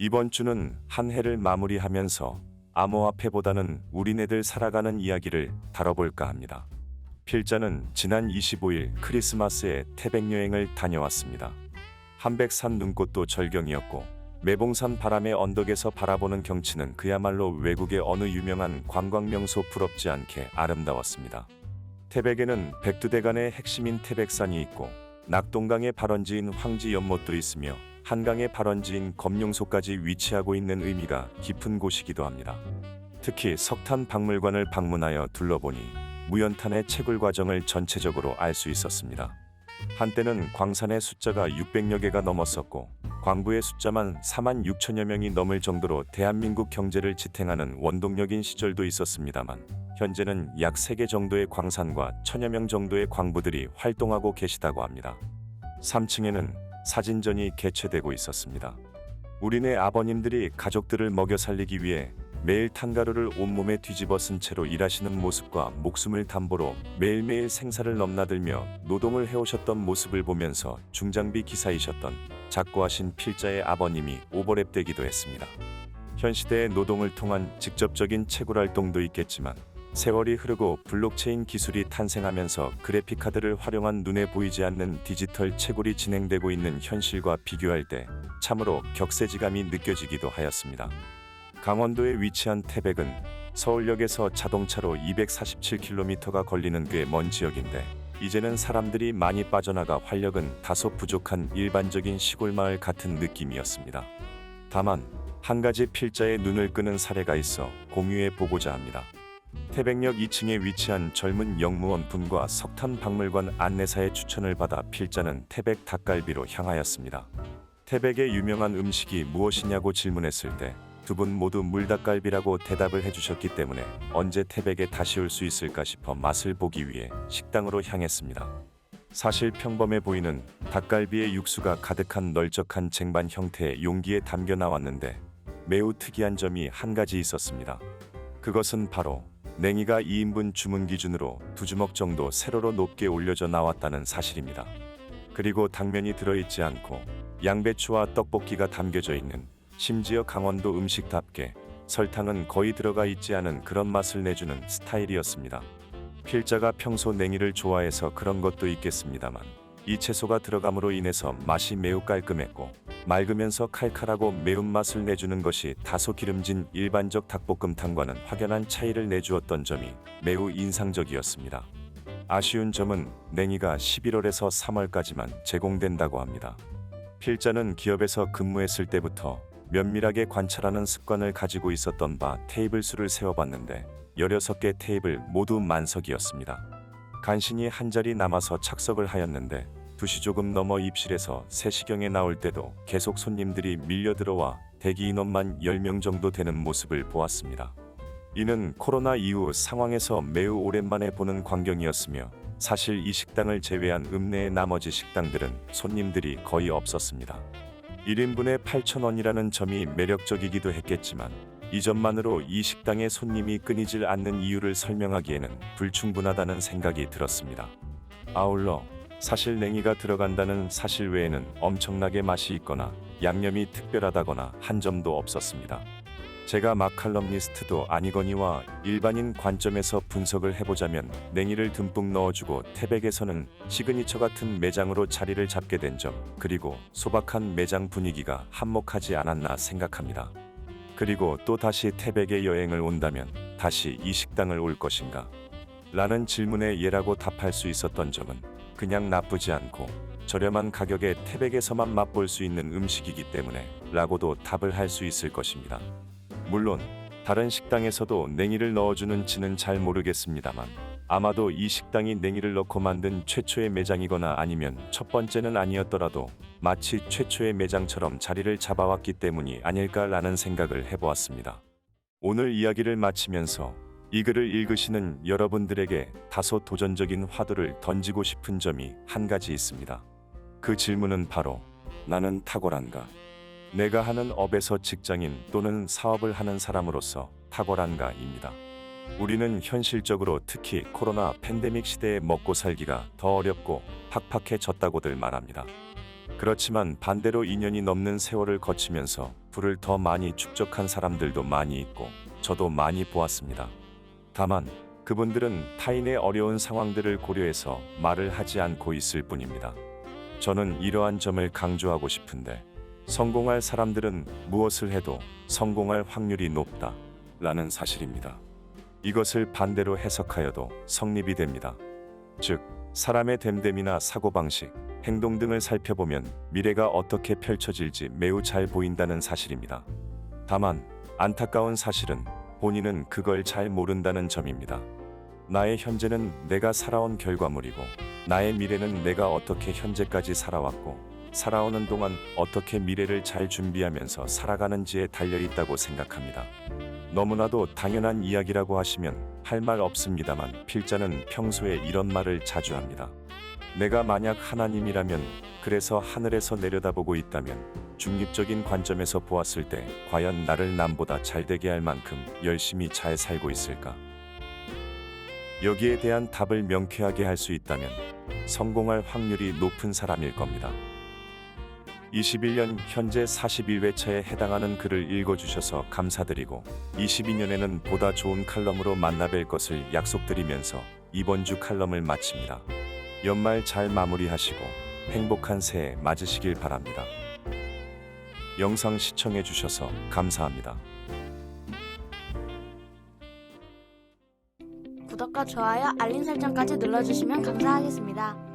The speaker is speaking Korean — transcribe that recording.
이번 주는 한 해를 마무리하면서 암호화폐보다는 우리네들 살아가는 이야기를 다뤄볼까 합니다. 필자는 지난 25일 크리스마스에 태백 여행을 다녀왔습니다. 한백산 눈꽃도 절경이었고 매봉산 바람의 언덕에서 바라보는 경치는 그야말로 외국의 어느 유명한 관광 명소 부럽지 않게 아름다웠습니다. 태백에는 백두대간의 핵심인 태백산이 있고 낙동강의 발원지인 황지 연못도 있으며 한강의 발원지인 검룡소까지 위치하고 있는 의미가 깊은 곳이기도 합니다. 특히 석탄 박물관을 방문하여 둘러보니 무연탄의 채굴 과정을 전체적으로 알 수 있었습니다. 한때는 광산의 숫자가 600여 개가 넘었었고 광부의 숫자만 4만 6천여 명이 넘을 정도로 대한민국 경제를 지탱하는 원동력인 시절도 있었습니다만 현재는 약 3개 정도의 광산과 천여 명 정도의 광부들이 활동하고 계시다고 합니다. 3층에는 사진전이 개최되고 있었습니다. 우리네 아버님들이 가족들을 먹여 살리기 위해 매일 탄가루를 온몸에 뒤집어 쓴 채로 일하시는 모습과 목숨을 담보로 매일매일 생사를 넘나들며 노동을 해오셨던 모습을 보면서 중장비 기사이셨던 작고하신 필자의 아버님이 오버랩되기도 했습니다. 현 시대의 노동을 통한 직접적인 채굴 활동도 있겠지만 세월이 흐르고 블록체인 기술이 탄생하면서 그래픽 카드를 활용한 눈에 보이지 않는 디지털 채굴이 진행되고 있는 현실과 비교할 때 참으로 격세지감이 느껴지기도 하였습니다. 강원도에 위치한 태백은 서울역에서 자동차로 247km가 걸리는 꽤 먼 지역인데 이제는 사람들이 많이 빠져나가 활력은 다소 부족한 일반적인 시골 마을 같은 느낌이었습니다. 다만 한 가지 필자의 눈을 끄는 사례가 있어 공유해 보고자 합니다. 태백역 2층에 위치한 젊은 영무원 분과 석탄 박물관 안내사의 추천을 받아 필자는 태백 닭갈비로 향하였습니다. 태백의 유명한 음식이 무엇이냐고 질문했을 때 두 분 모두 물닭갈비라고 대답을 해주셨기 때문에 언제 태백에 다시 올 수 있을까 싶어 맛을 보기 위해 식당으로 향했습니다. 사실 평범해 보이는 닭갈비의 육수가 가득한 널쩍한 쟁반 형태의 용기에 담겨 나왔는데 매우 특이한 점이 한 가지 있었습니다. 그것은 바로 냉이가 2인분 주문 기준으로 두 주먹 정도 세로로 높게 올려져 나왔다는 사실입니다. 그리고 당면이 들어있지 않고 양배추와 떡볶이가 담겨져 있는 심지어 강원도 음식답게 설탕은 거의 들어가 있지 않은 그런 맛을 내주는 스타일이었습니다. 필자가 평소 냉이를 좋아해서 그런 것도 있겠습니다만 이 채소가 들어감으로 인해서 맛이 매우 깔끔했고 맑으면서 칼칼하고 매운맛을 내주는 것이 다소 기름진 일반적 닭볶음탕과는 확연한 차이를 내주었던 점이 매우 인상적이었습니다. 아쉬운 점은 냉이가 11월에서 3월까지만 제공된다고 합니다. 필자는 기업에서 근무했을 때부터 면밀하게 관찰하는 습관을 가지고 있었던 바 테이블 수를 세어봤는데 16개 테이블 모두 만석이었습니다. 간신히 한 자리 남아서 착석을 하였는데 2시 조금 넘어 입실에서 3시경에 나올 때도 계속 손님들이 밀려 들어와 대기 인원만 10명 정도 되는 모습을 보았습니다. 이는 코로나 이후 상황에서 매우 오랜만에 보는 광경이었으며 사실 이 식당을 제외한 읍내의 나머지 식당들은 손님들이 거의 없었습니다. 1인분에 8,000원이라는 점이 매력적이기도 했겠지만 이 점만으로 이 식당의 손님이 끊이질 않는 이유를 설명하기에는 불충분하다는 생각이 들었습니다. 아울러 사실 냉이가 들어간다는 사실 외에는 엄청나게 맛이 있거나 양념이 특별하다거나 한 점도 없었습니다. 제가 마칼럼니스트도 아니거니와 일반인 관점에서 분석을 해보자면 냉이를 듬뿍 넣어주고 태백에서는 시그니처 같은 매장으로 자리를 잡게 된 점, 그리고 소박한 매장 분위기가 한몫하지 않았나 생각합니다. 그리고 또 다시 태백에 여행을 온다면 다시 이 식당을 올 것인가? 라는 질문에 예라고 답할 수 있었던 점은 그냥 나쁘지 않고 저렴한 가격에 태백에서만 맛볼 수 있는 음식이기 때문에 라고도 답을 할 수 있을 것입니다. 물론 다른 식당에서도 냉이를 넣어주는지는 잘 모르겠습니다만 아마도 이 식당이 냉이를 넣고 만든 최초의 매장이거나 아니면 첫 번째는 아니었더라도 마치 최초의 매장처럼 자리를 잡아왔기 때문이 아닐까라는 생각을 해보았습니다. 오늘 이야기를 마치면서 이 글을 읽으시는 여러분들에게 다소 도전적인 화두를 던지고 싶은 점이 한 가지 있습니다. 그 질문은 바로 나는 탁월한가? 내가 하는 업에서 직장인 또는 사업을 하는 사람으로서 탁월한가입니다. 우리는 현실적으로 특히 코로나 팬데믹 시대에 먹고 살기가 더 어렵고 팍팍해졌다고들 말합니다. 그렇지만 반대로 2년이 넘는 세월을 거치면서 부를 더 많이 축적한 사람들도 많이 있고 저도 많이 보았습니다. 다만 그분들은 타인의 어려운 상황들을 고려해서 말을 하지 않고 있을 뿐입니다. 저는 이러한 점을 강조하고 싶은데 성공할 사람들은 무엇을 해도 성공할 확률이 높다 라는 사실입니다. 이것을 반대로 해석하여도 성립이 됩니다. 즉, 사람의 됨됨이나 사고방식, 행동 등을 살펴보면 미래가 어떻게 펼쳐질지 매우 잘 보인다는 사실입니다. 다만 안타까운 사실은 본인은 그걸 잘 모른다는 점입니다. 나의 현재는 내가 살아온 결과물이고 나의 미래는 내가 어떻게 현재까지 살아왔고 살아오는 동안 어떻게 미래를 잘 준비하면서 살아가는지에 달려 있다고 생각합니다. 너무나도 당연한 이야기라고 하시면 할 말 없습니다만 필자는 평소에 이런 말을 자주 합니다. 내가 만약 하나님이라면 그래서 하늘에서 내려다보고 있다면 중립적인 관점에서 보았을 때 과연 나를 남보다 잘 되게 할 만큼 열심히 잘 살고 있을까? 여기에 대한 답을 명쾌하게 할 수 있다면 성공할 확률이 높은 사람일 겁니다. 21년 현재 41회차에 해당하는 글을 읽어주셔서 감사드리고 22년에는 보다 좋은 칼럼으로 만나뵐 것을 약속드리면서 이번 주 칼럼을 마칩니다. 연말 잘 마무리하시고 행복한 새해 맞으시길 바랍니다. 영상 시청해 주셔서 감사합니다. 구독과 좋아요, 알림 설정까지 눌러주시면 감사하겠습니다.